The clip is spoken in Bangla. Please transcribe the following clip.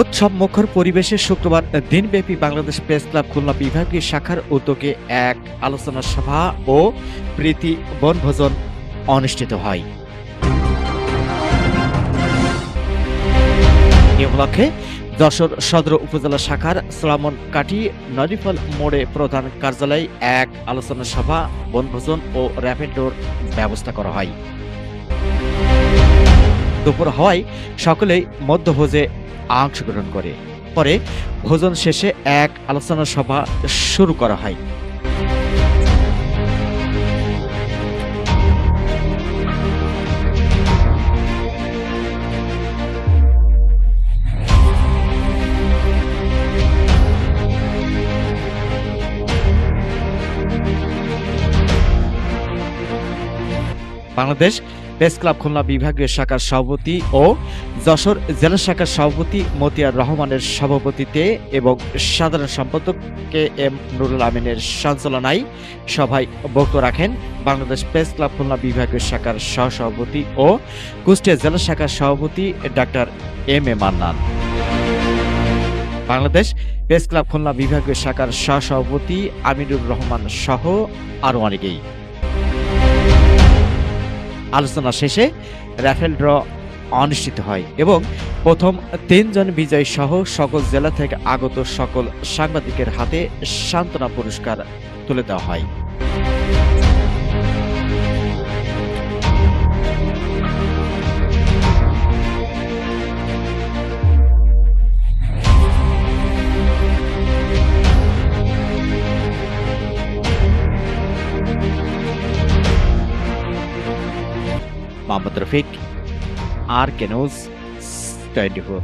উৎসব মুখর পরিবেশে শুক্রবার দিনব্যাপী বাংলাদেশ প্রেস ক্লাব খুলনা বিভাগীয় শাখার উদ্যোগে এক আলোচনা সভা ও প্রীতি বনভোজন অনুষ্ঠিত হয়। এ উপলক্ষে যশোর সদর উপজেলা শাখার সালামন কাটি নরিফল মোড়ে প্রধান কার্যালয়ে এক আলোচনা সভা, বনভোজন ও র্যাপিড ডোর ব্যবস্থা করা হয়। দুপুর হওয়ায় সকলেই মধ্যভোজে অংশগ্রহণ করে। পরে ভোজন শেষে এক আলোচনা সভা শুরু করা হয়। বাংলাদেশ প্রেস ক্লাব খুলনা বিভাগীয় শাখার সভাপতি ও যশোর জেলা শাখার সভাপতি মতিয়ার রহমানের সভাপতিতে এবং সাধারণ সম্পাদক কে এম নুরুল আমিনের সঞ্চালনায় সভায় বক্তব্য রাখেন বাংলাদেশ প্রেস ক্লাব খুলনা বিভাগীয় শাখার সহসভাপতি ও কুষ্টিয়া জেলা শাখার সভাপতি doctor M A Mannan. Bangladesh press club Khulna বিভাগীয় শাখার সহসভাপতি আমিনুর রহমান সহ আরও অনেকেই। আলোচনা শেষে রাফেল ড্র অনুষ্ঠিত হয় এবং প্রথম তিনজন বিজয়ী সহ সকল জেলা থেকে আগত সকল সাংবাদিকের হাতে সান্ত্বনা পুরস্কার তুলে দেওয়া হয়। മുഹമ്മദ് റഫീഖ് ആർ കെനോസ് ട്വന്റി ഫോർ